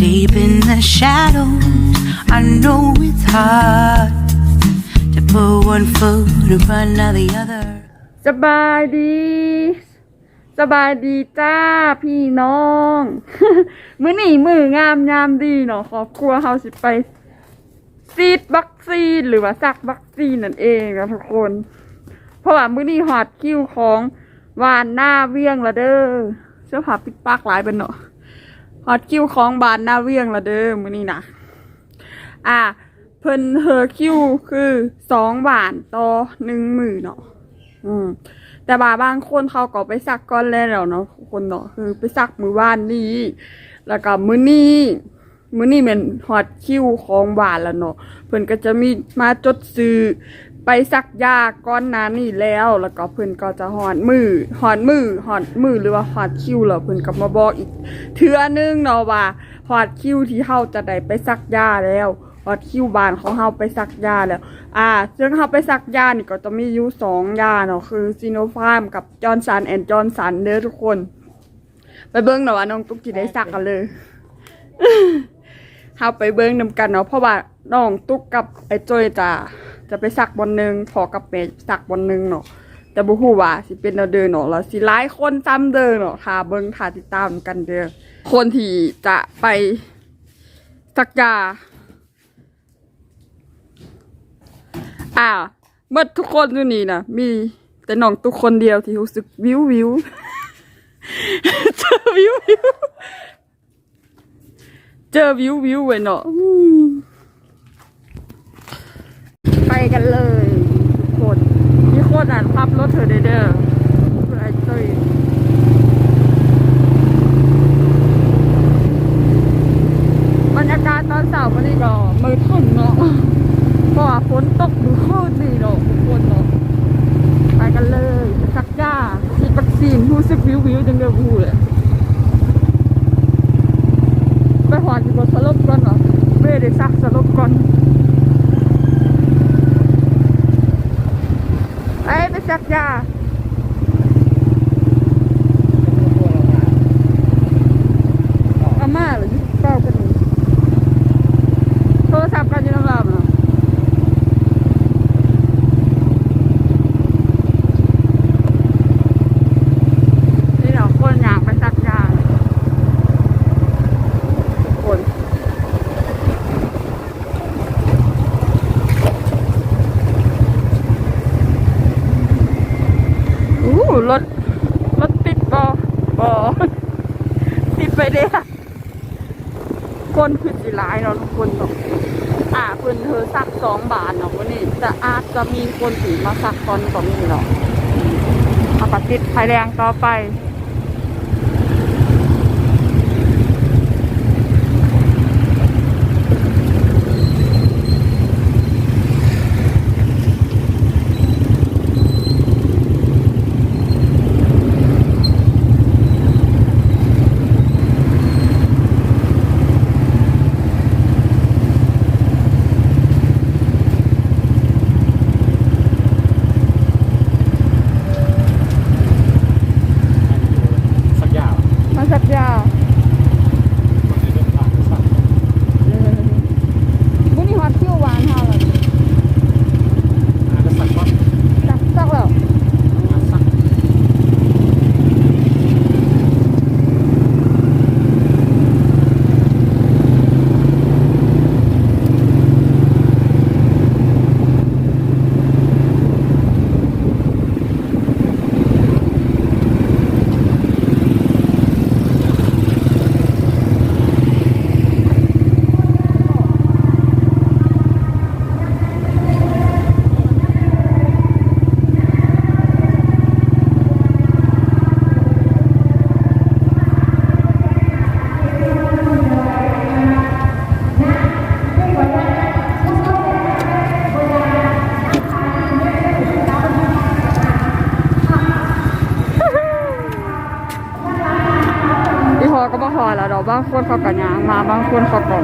Deep in the shadows, I know it's hard to put one foot in front of the other. สบายดี สบายดีจ้าพี่น้อง มื้อนี่มืองามยามดีเนาะครอบครัวเฮาสิไปซีดวัคซีนหรือว่าสักวัคซีนนั่นเองนะทุกคน เพราะว่ามื้อนี้ฮอดคิวของวานหน้าเวียงละเด้อเสื้อผ้าปิดปากหลายเป็นเนาะ อดคิวของบานหน้าเวียงละเด้อมื้อนี้นะอ่า เพิ่นเฮอคิวคือสองบาทต่อหนึ่งหมื่นเนาะอืมแต่บาบางคนเขาก็ไปสักก้อนแล้วเนาะคนเนาะคือไปสักมือว่านนี้ แล้วก็มื้อนี้มื้อนี้เป็นฮอตคิวของหวานแล้วเนาะเพิ่นก็จะมีมาจดซื้อ ไปสักยาก้อนนั้นนี่แล้ว แล้วก็เพิ่อนก็จะหอนมือหอนมือหอนมือหรือว่าหอดคิวแล้วเพิ่อนก็มาบอกอีก เทือนึงเนาะว่าหอดคิวที่เฮาจะได้ไปสักยาแล้วหอดคิวบานของเฮาไปสักยาแล้ว อ่า ซึ่งเขาไปสักยานี่ก็จะมีอยู่สองยาเนาะคือซีโนฟาร์มกับจอร์นสันแอนด์จอร์นสันเด้อทุกคน ไปเบิ้งหน่อยว่าน้องตุ๊กจีได้สักกันเลยเขาไปเบิ้งนำกันเนาะเพราะว่าน้องตุ๊กกับไอ้จอยจะ จะไปสักบนหนึ่งพอกับเมย์สักบนหนึ่งเนาะแต่บุฮูว่าสิเป็นเดินเนาะแล้วสิหลายคนจำเดินเนาะถ้าเบิ้งถ้าติดตามกันเด้อคนที่จะไปสักยาอ่าเมื่อทุกคนอยู่นี่นะมีแต่น้องตุกคนเดียวที่รู้สึกวิววิวเจอวิววิวเจอวิววิวไว้เนาะอืมไป กันเลยทุกคนมีคนอ่านภาพรถเธอเด้อเด้อไอเต้ยบรรยากาศตอนเสาร์วันนี้ก็มืดครึ้มเนาะเพราะว่าฝนตกดูโคตรดีเนาะทุกคนเนาะไปกันเลยสักยาฉีดวัคซีนรู้สึกวิววิวจังเลยพูเลยไปหอดอยู่บนสลบก่อนเนาะไม่ได้ซักสลบก่อน ไปไปสักยาอาม่าเหรือยี่สิบเก้ากันนี่โทรศัพท์กันอยังน้ำลามเนาะ นี่เราคนอยากไปสักยาคนอู้ รถ รถติดบอบอติดไปเด้อคนคือสิร้ายเนาะทุกคนเนาะอ่าเพิ่นเธอสักสองบาทเนาะวันนี้แต่อาจจะมีคนถือมาสักตอนสอนนี้เนาะเอาปติดไฟแดงต่อไป สักอย่าง มาสักยา มันจะเดินผ่านสัก บุนี่ฮอตคิวหวานเฮาเลย อาจจะสักว่า สักสักแล้ว สัก อีพอก็บ่พอ แล้วดอกบางคนเขาก็ยางมาบางคนเขาก็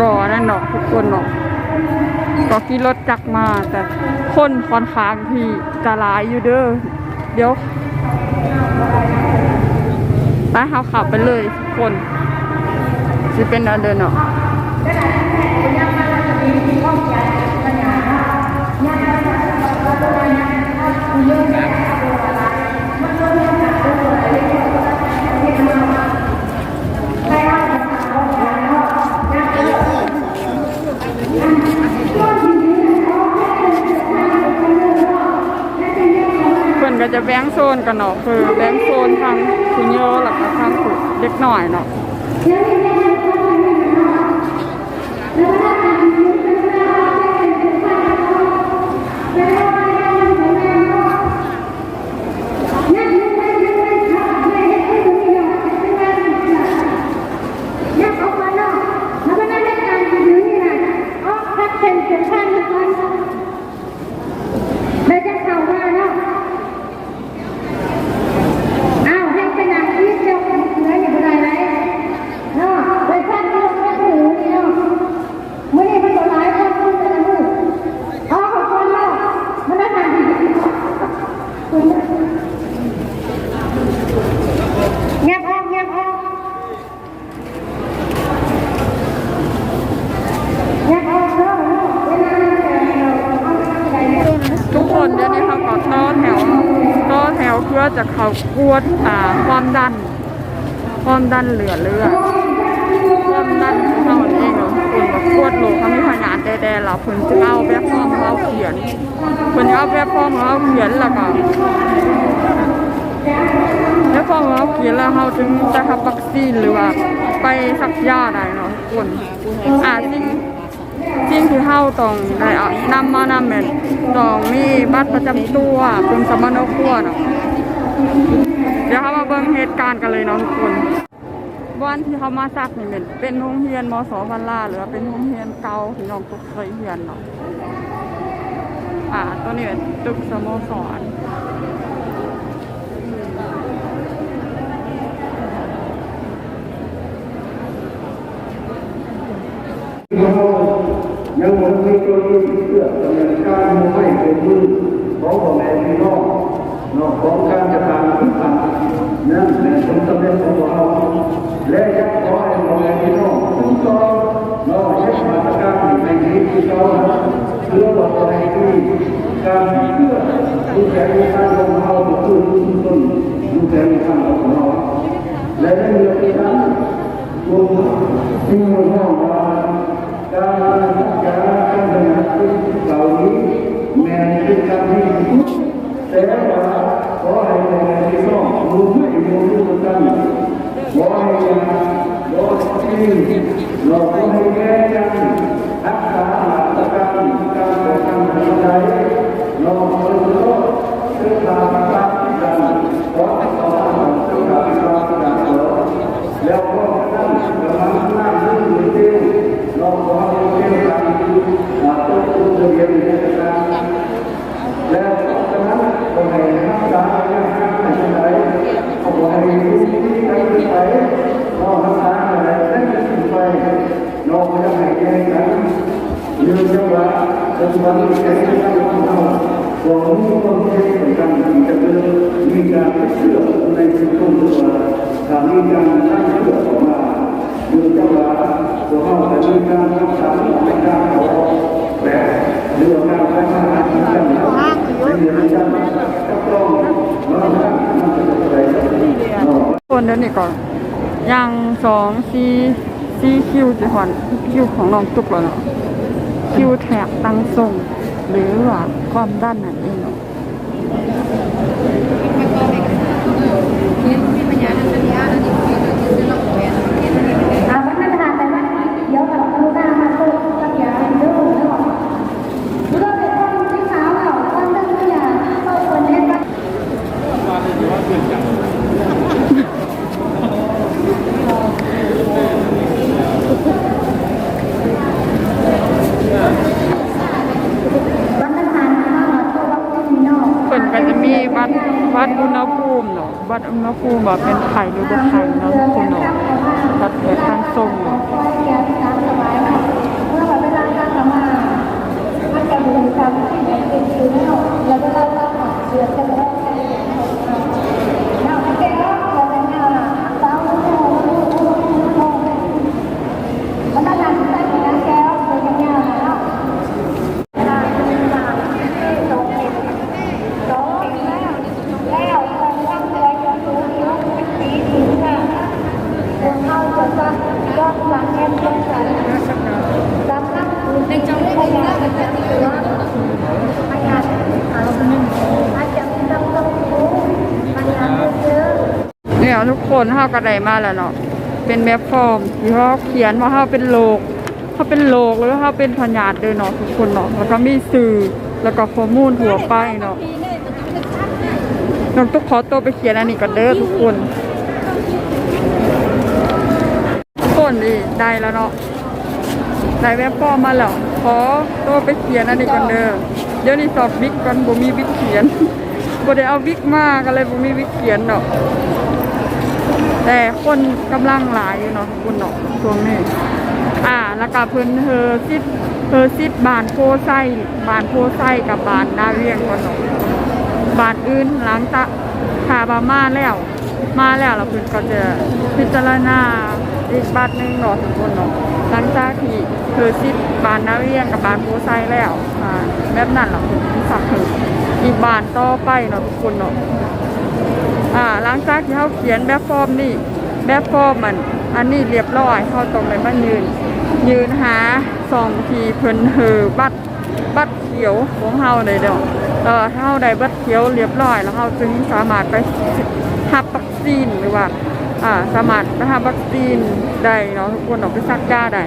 ก่อนั่นเนาะทุกคนเนาะก็ขี่รถจักรมาแต่คนค่อนข้างที่จะหลายอยู่เด้อเดี๋ยวไปเฮาขับไปเลยทุกคนสิเป็นอันเดินเนาะเพิ่นก็จะแบ่งโซ นกันเนาะคือแบ่งโซนทางผู้เยอะแล้วก็ทางผู้เด็กหน้อยเนาะไม่จะเข้ามาเนาะอ้าวให้เป็นนางที่เจ้าคนเหนืออย่างไรไรเนาะไปพันเรื่องแค่ถือนี่เนาะมื่อนี้มันก็หลายคนพูดกันนะมืออ๋อขอบคุณเนาะมันน่าทานดีเงียบออกเงียบออกเงียบออกเนาะเวลาเราเอาอะไรเนี่ย ทุกคนเดี๋ยวนี้เขาก็ต่อแถวต่อแถวเพื่อ จะเขากวดอ่าความดัน ความดันเหลือเลือดความดันของเขาเองเนาะคุณก็กวดโลเขาไมีพยานแดๆเราเพิ่นจะเอาแบบฟอร์มเราเขียนเพิ่นจะเอาแบบฟอร์มเราเขียนแล้วก็แล้วฟอร์มเราเขียนแล้วเขาถึงจะรับวัคซีนหรือว่าไปสักยาได้เนาะคนอ่าสิ่งสิ่งที่เฮาต้องได้เอานำมานำแม่นต้องมีบัตรประจำตัวเป็นสมณครัวเนาะ เดี๋ยวเรามาเบิ่งเหตุการณ์กันเลยเนาะทุกคนวันที่เขามาซักนี่แม่นเป็นโรงเรียนมสพันลาหรือว่าเป็นโรงเรียนเก่าที่น้องตุกเคยเรียนเนาะอ่าตัวนี้เป็นตึกสโมสรยังหมดมีตัวนี้เพื่อดำเนินการไม่เป็นมือของพ่อแม่พี่น้อง นอกของการจะทำทุกอย่งนั่นเป็นผลสำเร็จของเราและยังขอให้พ่อแม่พี่น้องทุกตอนนอกใช้มาตรการในนี้ที่เราเพื่อว่าพ่อแม่ที่การเพื่อดูแลการของเราคือทุกต้นดูแลการของเราและในเรื่องนั้นรวมที่มุ่งมั่นว่าการรักษาการบริหารเหล่านี้แม้เป็นการที่ทุกแต่ว่า ใะอะไรคนเดี๋ยวนี้ก่อนยังสองซีซีคิวจะหอนคิวของน้องตุกแล้วเนาะ คิวแท็กตังส่ง หรือว่าความด้านนั่นเองเนาะ อาวันนั้นทานไปว่าเดี๋ยวเราดูหน้ามาโตกับยาดูเนาะดูเราเป็นคนที่สาวเราคนนึงก็อย่าเข้าคนเล่นกัน มาเลยว่าเพื่อนกัน วันนั้นทานข้าวตัววัคซีนเนาะ เพิ่นก็จะมีวัดวัดอุณหภูมิเนาะ วัดอุณหภูมิว่าเป็นไข่หรือบ่ไข่เนาะทุกคนเนาะวัดแบบตั้งทรงเนาะ คอยยาตามสบายเนาะเมื่อเวลาการทำมามันจะมีความที่เป็นคือเนาะแล้วเวลาเราเสือจะได้ใช้เนาะแกก็เราเป็นเนาะสาวเนาะ เนี่ยทุก คนเฮาก็ได้มาแล้วเนาะเป็นแบบฟอร์มที่เขาเขียนว่าเฮาเป็นโลกเขาเป็นโลกหรือว่าเฮาเป็นพญาตเด้อเนาะทุกคนเนาะแล้วก็มีสื่อแล้วก็ข้อมูลทั่วไปเนาะน้องตุ๊กขอตัวไปเขียนอันนี้ก่อนเด้อทุกคนทุกคนดีได้แล้วเนาะได้แบบฟอร์มมาแล้วขอตัวไปเขียนอันนี้ก่อนเด้อเดี๋ยวนี้สอบบิ๊กก่อนบ่มีบิ๊กเขียนบ่ได้เอาบิ๊กมาก็เลยบ่มีบิ๊กเขียนเนาะ แต่คนกำลังหลายอยู่เนาะทุกคนเนาะช่วงนี้อ่าแล้วก็เพิ่นเฮอซิดเฮอซิดบานโพไส้บานโพไส้กับบานนาเวียงก่อนเนาะบานอื่นหลังตะคาบามาแล้ว มาแล้วเราเพิ่นก็จะพิจารณาอีกบาทหนึ่งเนาะทุกคนเนาะหลังจากที่เฮอซิดบานนาเวียงกับบานโพไส้แล้วอ่าแบบนั้นเราเพิ่นสักถึงอีกบานต่อไปเนาะทุกคนเนาะ อ่าหลังจากที่เขาเขียนแบบฟอร์มนี่แบบฟอร์มมัน อันนี้เรียบร้อยเขาตรงไปมายืน ยืนหาสองทีเพิ่นเฮอบัตรบัตรเขียวของเฮาเลยเด้อเออถ้าเฮาได้บัตรเขียวเรียบร้อยแล้วเฮาจึงสามารถไปรับวัคซีนหรือว่าอ่าสามารถไปรับวัคซีนได้เนาะทุกคนออกไปซักยาได้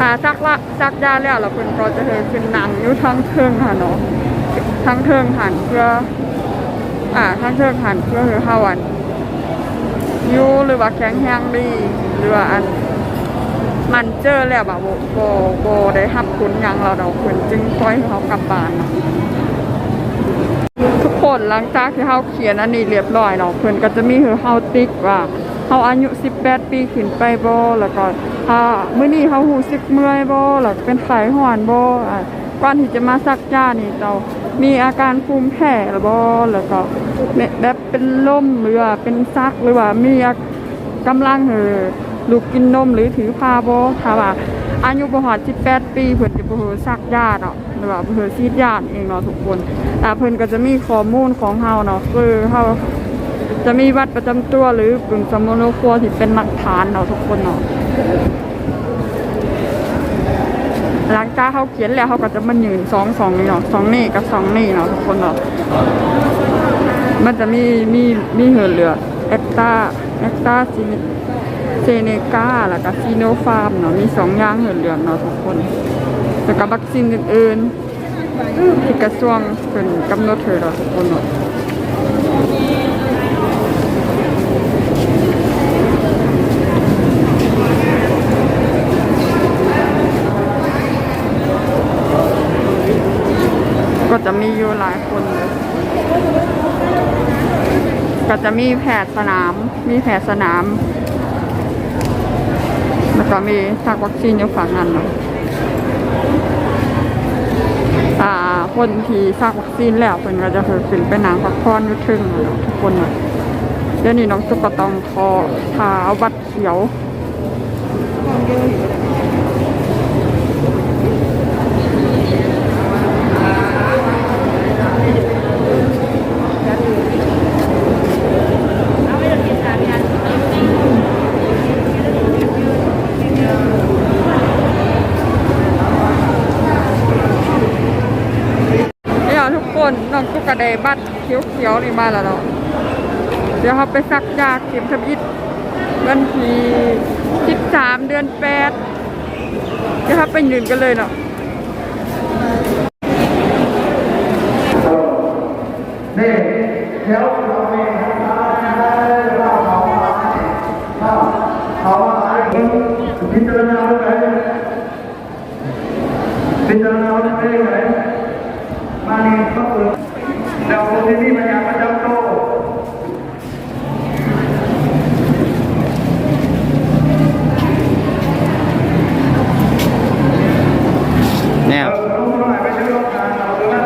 อ่าซักละซักยาแล้วเราเพิ่นก็จะเฮขึ้นนังอยู่ทั้งเทิงค่ะเนาะ ทั้งเทิงหันเพื่ออ่าทั้งเทิงหันเพื่อคือเฮาอันอยู่หรือว่าแข็งแรงดีหรือว่าอันมันเจอแล้วแบบโบโบได้รับผลหยังเราเราเพิ่นจึงปล่อยเขากลับบ้านทุกคนหลังจากที่เขาเขียนอันนี้เรียบร้อยเนาะเพิ่นก็จะมีคือเฮาติ๊กว่าเฮาอายุ 18 ปีขึ้นไปโบแล้วก็ถ้าเมื้อนี้เฮารู้สึกเมื่อยโบแล้วเป็นไข้ฮ้อนโบอ่าก่อนที่จะมาซักยานี่เรา มีอาการภูมิแพ้หรือบ่แล้วก็แบบเป็นลมหรือว่าเป็นซักหรือว่ามีอากำลังเออลูกกินนมหรือถือพาบ่ถ้าว่าอายุบ่ฮอด18 ปีเพิ่นจะบ่ฮู้ซักยาเนาะหรือว่าบ่ฮู้ซีดยาเองเนาะทุกคนแต่เพิ่นก็จะมีข้อมูลของเฮาเนาะคือเฮาจะมีบัตรประจำตัวหรือปึงสมุนครัวที่เป็นหลักฐานเนาะทุกคนเนาะ หลังจากเขาเขียนแล้วเขาก็จะมายืนสองสองนี่เนาะสองนี่กับสองนี่เนาะทุกคนเนาะมันจะมีมีมีเหือเหลือเอคตาเอคตาซีเซเนกาแล้วก็ซีโนฟาร์มเนาะมีสองอย่างเหือเหลือเนาะทุกคนแล้วก็วัคซีนอื่นๆที่กระทรวงเป็นกำหนดเถอเนาะทุกคนเนาะ จะมีอยู่หลายคนเลยก็จะมีแพทย์สนาม มีแพทย์สนามแล้วก็มีทักวัคซีนอยู่ฝั่งนั้นเนาะอ่าคนที่ซักวัคซีนแล้วเพิ่นก็จะคือขึ้นไปนางพักผ่อนอยู่ถึงเนาะทุกคนเนาะเดี๋ยวนี้น้องตุ๊กตองคอทาเอาบัตรเขียว เนี่ยทุกคนน้องตุ๊ กกระไดบัตรเขียวๆนี่มาแล้วเนาะเดี๋ยวเขาไปซักยาเข็มทบิดวันที่สิบสามเดือนแปดเดี๋ยวเขาไปยืนกันเลยเนาะนี่แถวเราเองเราเขาเขาเขาอะไรพิจารณาไปพิจารณาไปไหนมานี่ก็คือ เราคนที่มันยังประจำโต แนว รู้เท่าไหร่ไปถึงโรงงานเราเลยนะ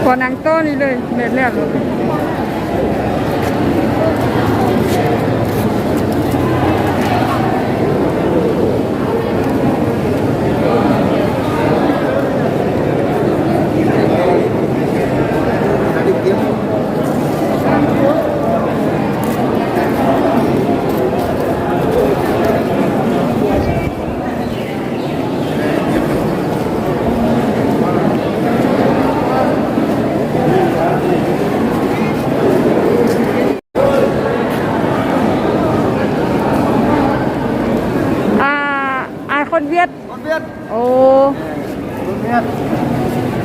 ข อนางต้นี่เลยเม็ดแรกเลย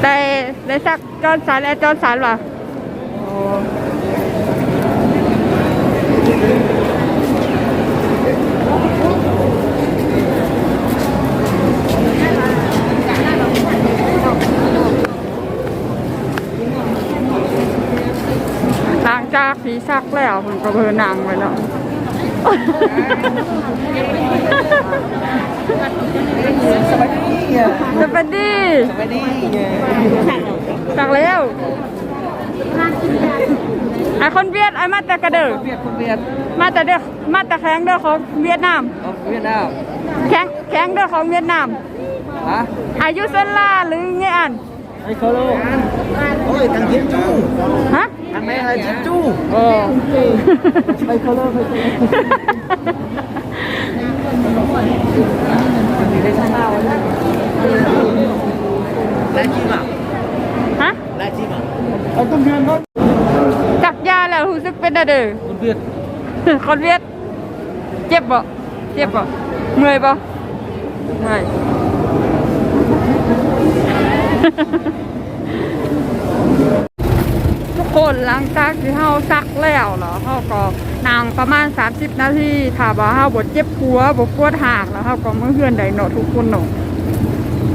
ได้ได้สักจ อนสันและจอนสันวะหลังจากผีซักแล้วมันก็เบอร์นางไปเนาะสวัสดีอะสวัสดีสวัสดี ไงสักแล้วไอคนเวียดไอมาแต่กระเด้อเวียดคนเวียดมาแต่เด้อมาแต่แข้งเด้อของเวียดนามเอาเวียดนามแข้งแข้งเด้อของเวียดนามฮะอายุเส้นล่าหรือไงอันไอ้โคโลโอ้ยตังเทียนจู้ฮะอันไหนอะไรเทียนจู้โอ้ไอ้โคโลไอ้โคโลได้ช่างหน้าวันนี้แลจิมอะ ฮะ แลจิมอะเอาต้นเดือนครับ จักยาแล้วรู้สึก เป็นอะเด้อคนเวียดคนเวียดเจ็บบ่เจ็บบ่เมื่อยบ่เมื่อยทุกคนหลังจากที่เฮาซักแล้วเนาะเฮาก็นางประมาณ 30 นาทีถ้าว่าเฮาบ่เจ็บหัวบ่ปวดหากแล้วเฮาก็มื้อเฮือนได้เนาะทุกคนเนาะ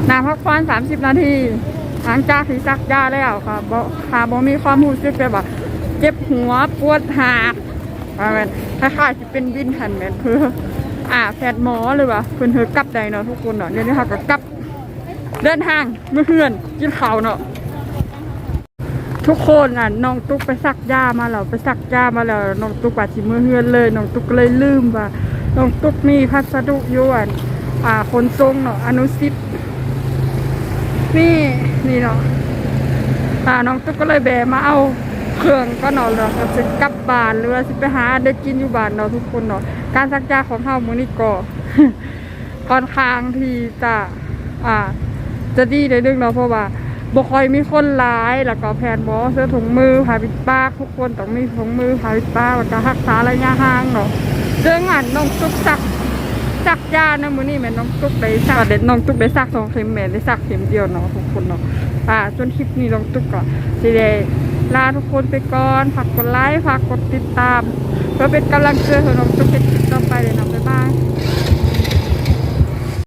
นางพักผ่อน30 นาทีหลังจากที่ซักยาแล้วค่ะบ่ค่ะบ่มีความรู้สึกแบบว่า เจ็บหัวปวดหากว่าแม่นคล้ายๆสิเป็นวินหันแม่นเพื่ออ่าแพทย์หมอหรือว่าเพิ่นเฮอกลับได้เนาะทุกคนเนาะเดี๋ยวนี้เฮาก็กลับเดินทางเมื้อเฮือนกินข้าวเนาะทุกคนอะน้องตุ๊กไปซักยามาแล้วไปซักยามาแล้วน้องตุ๊กว่าสิมือเฮือนเลยน้องตุ๊กเลยลืมว่าน้องตุ๊กมีพัสดุอยู่อันอ่าคนทรงเนาะอนุสิทธิ์นี่นี่เนาะอ่าน้องตุ๊กก็เลยแบมาเอา เครื่องก็เนาะแล้วก็สิกลับบ้านหรือว่าสิไปหาได้กินอยู่บ้านเนาะทุกคนเนาะการซักยาของเฮามื้อนี้ก็ค่อนข้างที่จะอ่า จะดีในเรื่องเนาะเพราะว่าบ่ค่อยมีคนร้ายแล้วก็แผ่นหมอเสื้อถุงมือผ้าปิดปากทุกคนต้องมีถุงมือผ้าปิดปากแล้วก็รักษาระยะห่างเนาะเรื่องงานน้องตุ๊กสักสักยานะมื้อนี้แม่น้องตุ๊กได้สักเด็ดน้องตุ๊กได้สักสองเข็มแม่ได้สักเข็มเดียวเนาะทุกคนเนาะอ่าจนคลิปนี้น้องตุ๊กก็สิได้ ลาทุกคนไปก่อน ฝากกดไลค์ ฝากกดติดตาม เพื่อเป็นกำลังใจให้น้องตุ๊กเป็นคลิปต่อไปเลยนะบ๊ายบาย